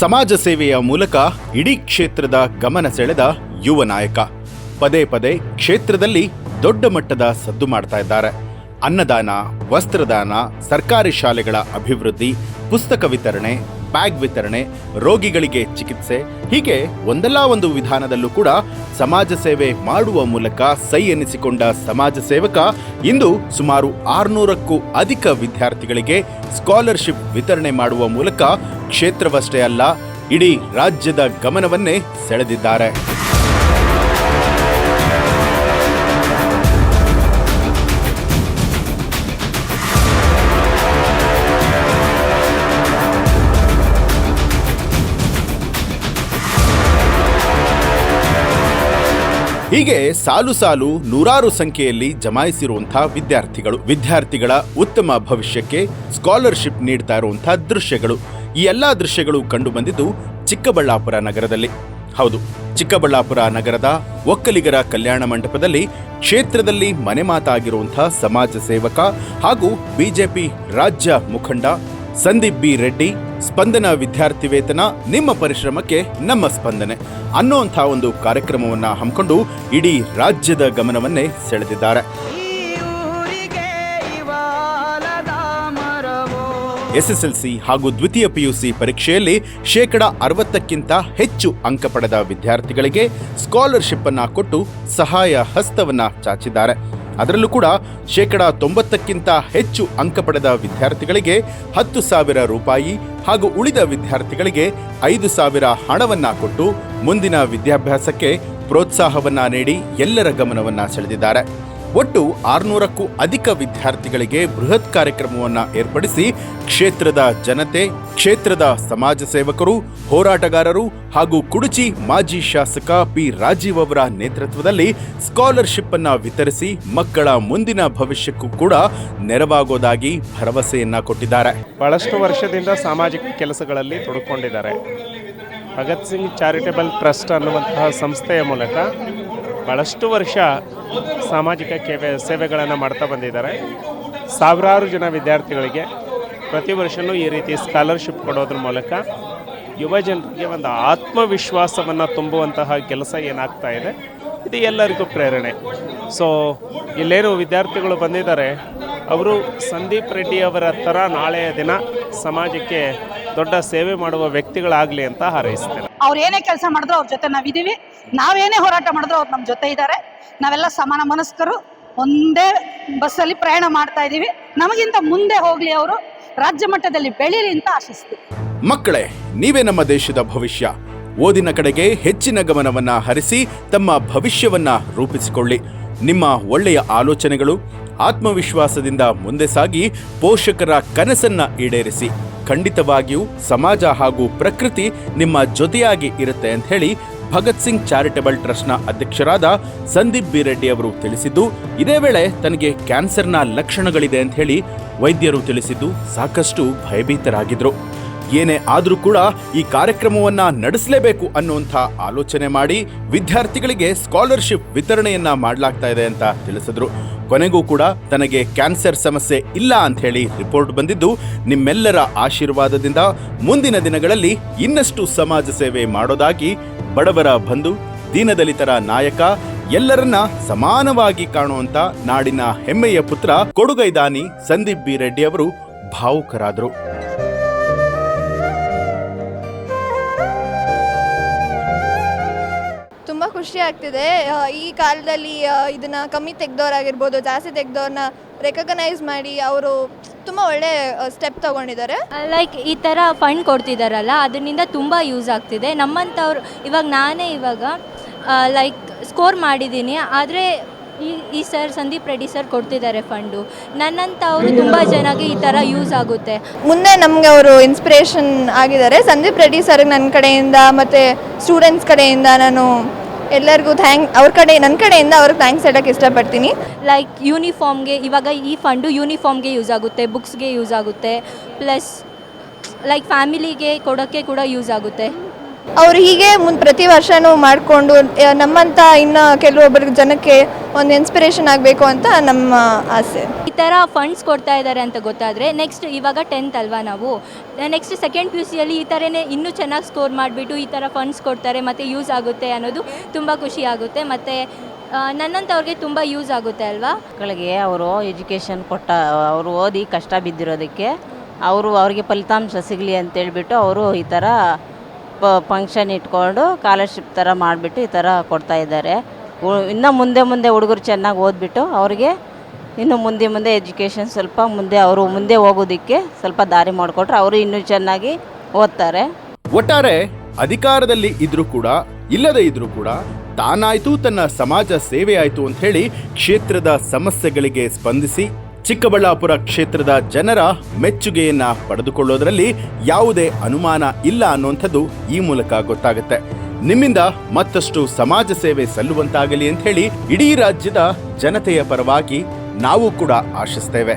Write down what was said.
ಸಮಾಜ ಸೇವೆಯ ಮೂಲಕ ಇಡೀ ಕ್ಷೇತ್ರದ ಗಮನ ಸೆಳೆದ ಯುವ ನಾಯಕ. ಪದೇ ಪದೇ ಕ್ಷೇತ್ರದಲ್ಲಿ ದೊಡ್ಡ ಮಟ್ಟದ ಸದ್ದು ಮಾಡ್ತಾ ಇದ್ದಾರೆ. ಅನ್ನದಾನ, ವಸ್ತ್ರದಾನ, ಸರ್ಕಾರಿ ಶಾಲೆಗಳ ಅಭಿವೃದ್ಧಿ, ಪುಸ್ತಕ ವಿತರಣೆ ಬ್ಯಾಗ್ ವಿತರಣೆ, ರೋಗಿಗಳಿಗೆ ಚಿಕಿತ್ಸೆ, ಹೀಗೆ ಒಂದಲ್ಲ ಒಂದು ವಿಧಾನದಲ್ಲೂ ಕೂಡ ಸಮಾಜ ಸೇವೆ ಮಾಡುವ ಮೂಲಕ ಸೈ ಎನಿಸಿಕೊಂಡ ಸಮಾಜ ಸೇವಕ ಇಂದು ಸುಮಾರು ಆರುನೂರಕ್ಕೂ ಅಧಿಕ ವಿದ್ಯಾರ್ಥಿಗಳಿಗೆ ಸ್ಕಾಲರ್ಶಿಪ್ ವಿತರಣೆ ಮಾಡುವ ಮೂಲಕ ಕ್ಷೇತ್ರವಷ್ಟೇ ಅಲ್ಲ, ಇಡೀ ರಾಜ್ಯದ ಗಮನವನ್ನೇ ಸೆಳೆದಿದ್ದಾರೆ. ಹೀಗೆ ಸಾಲು ಸಾಲು ನೂರಾರು ಸಂಖ್ಯೆಯಲ್ಲಿ ಜಮಾಯಿಸಿರುವಂತಹ ವಿದ್ಯಾರ್ಥಿಗಳು, ವಿದ್ಯಾರ್ಥಿಗಳ ಉತ್ತಮ ಭವಿಷ್ಯಕ್ಕೆ ಸ್ಕಾಲರ್ಶಿಪ್ ನೀಡ್ತಾ ಇರುವಂತಹ ದೃಶ್ಯಗಳು. ಈ ಎಲ್ಲಾ ದೃಶ್ಯಗಳು ಕಂಡು ಬಂದಿದ್ದು ಚಿಕ್ಕಬಳ್ಳಾಪುರ ನಗರದಲ್ಲಿ. ಹೌದು, ಚಿಕ್ಕಬಳ್ಳಾಪುರ ನಗರದ ಒಕ್ಕಲಿಗರ ಕಲ್ಯಾಣ ಮಂಟಪದಲ್ಲಿ ಕ್ಷೇತ್ರದಲ್ಲಿ ಮನೆ ಮಾತಾಗಿರುವಂತಹ ಸಮಾಜ ಸೇವಕ ಹಾಗೂ ಬಿಜೆಪಿ ರಾಜ್ಯ ಮುಖಂಡ ಸಂದೀಪ್ ಬಿ ರೆಡ್ಡಿ ಸ್ಪಂದನ ವಿದ್ಯಾರ್ಥಿ ವೇತನ ನಿಮ್ಮ ಪರಿಶ್ರಮಕ್ಕೆ ನಮ್ಮ ಸ್ಪಂದನೆ ಅನ್ನುವಂಥ ಒಂದು ಕಾರ್ಯಕ್ರಮವನ್ನ ಹಮ್ಮಿಕೊಂಡು ಇಡೀ ರಾಜ್ಯದ ಗಮನವನ್ನೇ ಸೆಳೆದಿದ್ದಾರೆ. ಎಸ್ಎಸ್ಎಲ್ಸಿ ಹಾಗೂ ದ್ವಿತೀಯ ಪಿಯುಸಿ ಪರೀಕ್ಷೆಯಲ್ಲಿ ಶೇಕಡ ಅರವತ್ತಕ್ಕಿಂತ ಹೆಚ್ಚು ಅಂಕ ಪಡೆದ ವಿದ್ಯಾರ್ಥಿಗಳಿಗೆ ಸ್ಕಾಲರ್ಶಿಪ್ ಅನ್ನು ಕೊಟ್ಟು ಸಹಾಯ ಹಸ್ತವನ್ನ ಚಾಚಿದ್ದಾರೆ. ಅದರಲ್ಲೂ ಕೂಡ ಶೇಕಡ ತೊಂಬತ್ತಕ್ಕಿಂತ ಹೆಚ್ಚು ಅಂಕ ಪಡೆದ ವಿದ್ಯಾರ್ಥಿಗಳಿಗೆ ಹತ್ತು ಸಾವಿರ ರೂಪಾಯಿ ಹಾಗೂ ಉಳಿದ ವಿದ್ಯಾರ್ಥಿಗಳಿಗೆ ಐದು ಸಾವಿರ ಹಣವನ್ನ ಕೊಟ್ಟು ಮುಂದಿನ ವಿದ್ಯಾಭ್ಯಾಸಕ್ಕೆ ಪ್ರೋತ್ಸಾಹವನ್ನ ನೀಡಿ ಎಲ್ಲರ ಗಮನವನ್ನ ಸೆಳೆದಿದ್ದಾರೆ. ಒಟ್ಟು ಆರುನೂರಕ್ಕೂ ಅಧಿಕ ವಿದ್ಯಾರ್ಥಿಗಳಿಗೆ ಬೃಹತ್ ಕಾರ್ಯಕ್ರಮವನ್ನು ಏರ್ಪಡಿಸಿ ಕ್ಷೇತ್ರದ ಜನತೆ, ಕ್ಷೇತ್ರದ ಸಮಾಜ ಸೇವಕರು, ಹೋರಾಟಗಾರರು ಹಾಗೂ ಕುಡುಚಿ ಮಾಜಿ ಶಾಸಕ ಪಿ ರಾಜೀವ್ ಅವರ ನೇತೃತ್ವದಲ್ಲಿ ಸ್ಕಾಲರ್ಶಿಪ್ ಅನ್ನು ವಿತರಿಸಿ ಮಕ್ಕಳ ಮುಂದಿನ ಭವಿಷ್ಯಕ್ಕೂ ಕೂಡ ನೆರವಾಗೋದಾಗಿ ಭರವಸೆಯನ್ನ ಕೊಟ್ಟಿದ್ದಾರೆ. ಬಹಳಷ್ಟು ವರ್ಷದಿಂದ ಸಾಮಾಜಿಕ ಕೆಲಸಗಳಲ್ಲಿ ತೊಡಕೊಂಡಿದ್ದಾರೆ. ಭಗತ್ ಸಿಂಗ್ ಚಾರಿಟೇಬಲ್ ಟ್ರಸ್ಟ್ ಅನ್ನುವಂತಹ ಸಂಸ್ಥೆಯ ಮೂಲಕ ಬಹಳಷ್ಟು ವರ್ಷ ಸಾಮಾಜಿಕ ಸೇವೆಗಳನ್ನು ಮಾಡ್ತಾ ಬಂದಿದ್ದಾರೆ. ಸಾವಿರಾರು ಜನ ವಿದ್ಯಾರ್ಥಿಗಳಿಗೆ ಪ್ರತಿ ವರ್ಷವೂ ಈ ರೀತಿ ಸ್ಕಾಲರ್ಶಿಪ್ ಕೊಡೋದ್ರ ಮೂಲಕ ಯುವ ಜನರಿಗೆ ಒಂದು ಆತ್ಮವಿಶ್ವಾಸವನ್ನು ತುಂಬುವಂತಹ ಕೆಲಸ ಏನಾಗ್ತಾ ಇದೆ. ಇದು ಎಲ್ಲರಿಗೂ ಪ್ರೇರಣೆ. ಸೊ ಇಲ್ಲೇನು ವಿದ್ಯಾರ್ಥಿಗಳು ಬಂದಿದ್ದಾರೆ. ಅವರು ಸಂದೀಪ್ ರೆಡ್ಡಿ ಅವರ ಥರ ನಾಳೆಯ ದಿನ ಸಮಾಜಕ್ಕೆ ದೊಡ್ಡ ಸೇವೆ ಮಾಡುವ ವ್ಯಕ್ತಿಗಳಾಗಲಿ ಅಂತ ಹಾರೈಸ್ತೇನೆ ಅವ್ರು ಏನೇ ಕೆಲಸ ಮಾಡಿದ್ರು ಅವ್ರ ಜೊತೆ ನಾವಿದ್ದೀವಿ. ನಾವೇನೇ ಹೋರಾಟ ಮಾಡಿದ್ರು ಅವ್ರು ನಮ್ಮ ಜೊತೆ ಇದ್ದಾರೆ. ನಾವೆಲ್ಲ ಸಮಾನ ಮನಸ್ಕರು. ಒಂದೇ ಬಸ್ಸಲ್ಲಿ ಪ್ರಯಾಣ ಮಾಡ್ತಾ ಇದ್ದೀವಿ. ನಮಗಿಂತ ಮುಂದೆ ಹೋಗಲಿ ಅವರು. ರಾಜ್ಯ ಮಟ್ಟದಲ್ಲಿ ಬೆಳೀಲಿ ಅಂತ ಆಶಿಸ್ತೀವಿ. ಮಕ್ಕಳೇ ನೀವೇ ನಮ್ಮ ದೇಶದ ಭವಿಷ್ಯ. ಓದಿನ ಕಡೆಗೆ ಹೆಚ್ಚಿನ ಗಮನವನ್ನ ಹರಿಸಿ ತಮ್ಮ ಭವಿಷ್ಯವನ್ನ ರೂಪಿಸಿಕೊಳ್ಳಿ. ನಿಮ್ಮ ಒಳ್ಳೆಯ ಆಲೋಚನೆಗಳು ಆತ್ಮವಿಶ್ವಾಸದಿಂದ ಮುಂದೆ ಸಾಗಿ ಪೋಷಕರ ಕನಸನ್ನ ಈಡೇರಿಸಿ. ಖಂಡಿತವಾಗಿಯೂ ಸಮಾಜ ಹಾಗೂ ಪ್ರಕೃತಿ ನಿಮ್ಮ ಜೊತೆಯಾಗಿ ಇರುತ್ತೆ ಅಂತ ಹೇಳಿ ಭಗತ್ ಸಿಂಗ್ ಚಾರಿಟಬಲ್ ಟ್ರಸ್ಟ್ನ ಅಧ್ಯಕ್ಷರಾದ ಸಂದೀಪ್ ಬಿ ರೆಡ್ಡಿ ಅವರು ತಿಳಿಸಿದ್ದು, ಇದೇ ವೇಳೆ ತನಗೆ ಕ್ಯಾನ್ಸರ್ನ ಲಕ್ಷಣಗಳಿದೆ ಅಂತ ಹೇಳಿ ವೈದ್ಯರು ತಿಳಿಸಿದ್ದು ಸಾಕಷ್ಟು ಭಯಭೀತರಾಗಿದ್ರು. ಏನೇ ಆದರೂ ಕೂಡ ಈ ಕಾರ್ಯಕ್ರಮವನ್ನ ನಡೆಸಲೇಬೇಕು ಅನ್ನುವಂಥ ಆಲೋಚನೆ ಮಾಡಿ ವಿದ್ಯಾರ್ಥಿಗಳಿಗೆ ಸ್ಕಾಲರ್ಶಿಪ್ ವಿತರಣೆಯನ್ನ ಮಾಡಲಾಗ್ತಾ ಇದೆ ಅಂತ ತಿಳಿಸಿದ್ರು. ಕೊನೆಗೂ ಕೂಡ ತನಗೆ ಕ್ಯಾನ್ಸರ್ ಸಮಸ್ಯೆ ಇಲ್ಲ ಅಂತ ಹೇಳಿ ರಿಪೋರ್ಟ್ ಬಂದಿದ್ದು, ನಿಮ್ಮೆಲ್ಲರ ಆಶೀರ್ವಾದದಿಂದ ಮುಂದಿನ ದಿನಗಳಲ್ಲಿ ಇನ್ನಷ್ಟು ಸಮಾಜ ಸೇವೆ ಮಾಡೋದಾಗಿ ಬಡವರ ಬಂಧು, ದೀನದಲಿತರ ನಾಯಕ, ಎಲ್ಲರನ್ನ ಸಮಾನವಾಗಿ ಕಾಣುವಂತ ನಾಡಿನ ಹೆಮ್ಮೆಯ ಪುತ್ರ ಕೊಡುಗೈದಾನಿ ಸಂದೀಪ್ ಬಿ ರೆಡ್ಡಿ ಅವರು ಭಾವುಕರಾದರು. ಖುಷಿ ಆಗ್ತಿದೆ. ಈ ಕಾಲದಲ್ಲಿ ಇದನ್ನ ಕಮ್ಮಿ ತೆಗ್ದವ್ರಾಗಿರ್ಬೋದು ಜಾಸ್ತಿ ತೆಗ್ದವ್ರನ್ನ ರೆಕಗ್ನೈಸ್ ಮಾಡಿ ಅವರು ತುಂಬ ಒಳ್ಳೆ ಸ್ಟೆಪ್ ತಗೊಂಡಿದ್ದಾರೆ. ಲೈಕ್ ಈ ಥರ ಫಂಡ್ ಕೊಡ್ತಿದ್ದಾರಲ್ಲ ಅದರಿಂದ ತುಂಬ ಯೂಸ್ ಆಗ್ತಿದೆ. ನಮ್ಮಂಥವ್ರು ಇವಾಗ ನಾನೇ ಇವಾಗ ಲೈಕ್ ಸ್ಕೋರ್ ಮಾಡಿದ್ದೀನಿ ಆದರೆ ಈ ಈ ಸರ್ ಸಂದೀಪ್ ರೆಡ್ಡಿ ಸರ್ ಕೊಡ್ತಿದ್ದಾರೆ ಫಂಡು ನನ್ನಂಥವ್ರು ತುಂಬ ಜನಕ್ಕೆ ಈ ಥರ ಯೂಸ್ ಆಗುತ್ತೆ. ಮುಂದೆ ನಮಗೆ ಅವರು ಇನ್ಸ್ಪಿರೇಷನ್ ಆಗಿದ್ದಾರೆ. ಸಂದೀಪ್ ರೆಡ್ಡಿ ಸರ್ಗೆ ನನ್ನ ಕಡೆಯಿಂದ ಮತ್ತು ಸ್ಟೂಡೆಂಟ್ಸ್ ಕಡೆಯಿಂದ ನಾನು ಎಲ್ಲರಿಗೂ ಥ್ಯಾಂಕ್ ಅವ್ರ ಕಡೆ ನನ್ನ ಕಡೆಯಿಂದ ಅವ್ರಿಗೆ ಥ್ಯಾಂಕ್ಸ್ ಹೇಳೋಕ್ಕೆ ಇಷ್ಟಪಡ್ತೀನಿ. ಲೈಕ್ ಯೂನಿಫಾರ್ಮ್ಗೆ ಇವಾಗ ಈ ಫಂಡು ಯೂನಿಫಾರ್ಮ್ಗೆ ಯೂಸ್ ಆಗುತ್ತೆ ಬುಕ್ಸ್ಗೆ ಯೂಸ್ ಆಗುತ್ತೆ ಪ್ಲಸ್ ಲೈಕ್ ಫ್ಯಾಮಿಲಿಗೆ ಕೊಡೋಕ್ಕೆ ಕೂಡ ಯೂಸ್ ಆಗುತ್ತೆ. ಅವರು ಹೀಗೆ ಮುಂದೆ ಪ್ರತಿ ವರ್ಷನೂ ಮಾಡಿಕೊಂಡು ನಮ್ಮಂಥ ಇನ್ನು ಕೆಲವೊಬ್ಬರಿಗೆ ಜನಕ್ಕೆ ಒಂದು ಇನ್ಸ್ಪಿರೇಷನ್ ಆಗಬೇಕು ಅಂತ ನಮ್ಮ ಆಸೆ. ಈ ಥರ ಫಂಡ್ಸ್ ಕೊಡ್ತಾ ಇದ್ದಾರೆ ಅಂತ ಗೊತ್ತಾದರೆ ನೆಕ್ಸ್ಟ್ ಇವಾಗ ಟೆಂತ್ ಅಲ್ವಾ ನಾವು? ನೆಕ್ಸ್ಟ್ ಸೆಕೆಂಡ್ ಪಿ ಯು ಸಿಯಲ್ಲಿ ಈ ಥರನೇ ಇನ್ನೂ ಚೆನ್ನಾಗಿ ಸ್ಕೋರ್ ಮಾಡಿಬಿಟ್ಟು ಈ ಥರ ಫಂಡ್ಸ್ ಕೊಡ್ತಾರೆ ಮತ್ತು ಯೂಸ್ ಆಗುತ್ತೆ ಅನ್ನೋದು ತುಂಬ ಖುಷಿ ಆಗುತ್ತೆ ಮತ್ತು ನನ್ನಂಥವ್ರಿಗೆ ತುಂಬ ಯೂಸ್ ಆಗುತ್ತೆ ಅಲ್ವಾ? ಮಕ್ಕಳಿಗೆ ಅವರು ಎಜುಕೇಷನ್ ಕೊಟ್ಟ ಅವರು ಓದಿ ಕಷ್ಟ ಬಿದ್ದಿರೋದಕ್ಕೆ ಅವರು ಅವರಿಗೆ ಫಲಿತಾಂಶ ಸಿಗಲಿ ಅಂತೇಳ್ಬಿಟ್ಟು ಅವರು ಈ ಥರ ಫಂಕ್ಷನ್ ಇಟ್ಕೊಂಡು ಸ್ಕಾಲರ್ಶಿಪ್ ಥರ ಮಾಡಿಬಿಟ್ಟು ಈ ಥರ ಕೊಡ್ತಾ ಇದ್ದಾರೆ. ಇನ್ನು ಮುಂದೆ ಮುಂದೆ ಹುಡುಗರು ಚೆನ್ನಾಗಿ ಓದ್ಬಿಟ್ಟು ಅವ್ರಿಗೆ ಇನ್ನು ಮುಂದೆ ಮುಂದೆ ಎಜುಕೇಷನ್ ಸ್ವಲ್ಪ ಮುಂದೆ ಅವರು ಮುಂದೆ ಹೋಗೋದಕ್ಕೆ ಸ್ವಲ್ಪ ದಾರಿ ಮಾಡಿಕೊಟ್ರೆ ಅವರು ಇನ್ನೂ ಚೆನ್ನಾಗಿ ಓದ್ತಾರೆ. ಒಟ್ಟಾರೆ ಅಧಿಕಾರದಲ್ಲಿ ಇದ್ರೂ ಕೂಡ, ಇಲ್ಲದೇ ಇದ್ರೂ ಕೂಡ ತಾನಾಯ್ತು ತನ್ನ ಸಮಾಜ ಸೇವೆ ಆಯಿತು ಅಂತ ಹೇಳಿ ಕ್ಷೇತ್ರದ ಸಮಸ್ಯೆಗಳಿಗೆ ಸ್ಪಂದಿಸಿ ಚಿಕ್ಕಬಳ್ಳಾಪುರ ಕ್ಷೇತ್ರದ ಜನರ ಮೆಚ್ಚುಗೆಯನ್ನ ಪಡೆದುಕೊಳ್ಳೋದರಲ್ಲಿ ಯಾವುದೇ ಅನುಮಾನ ಇಲ್ಲ ಅನ್ನುವಂಥದ್ದು ಈ ಮೂಲಕ ಗೊತ್ತಾಗುತ್ತೆ. ನಿಮ್ಮಿಂದ ಮತ್ತಷ್ಟು ಸಮಾಜ ಸೇವೆ ಸಲ್ಲುವಂತಾಗಲಿ ಅಂತ ಹೇಳಿ ಇಡೀ ರಾಜ್ಯದ ಜನತೆಯ ಪರವಾಗಿ ನಾವು ಕೂಡ ಆಶಿಸ್ತೇವೆ.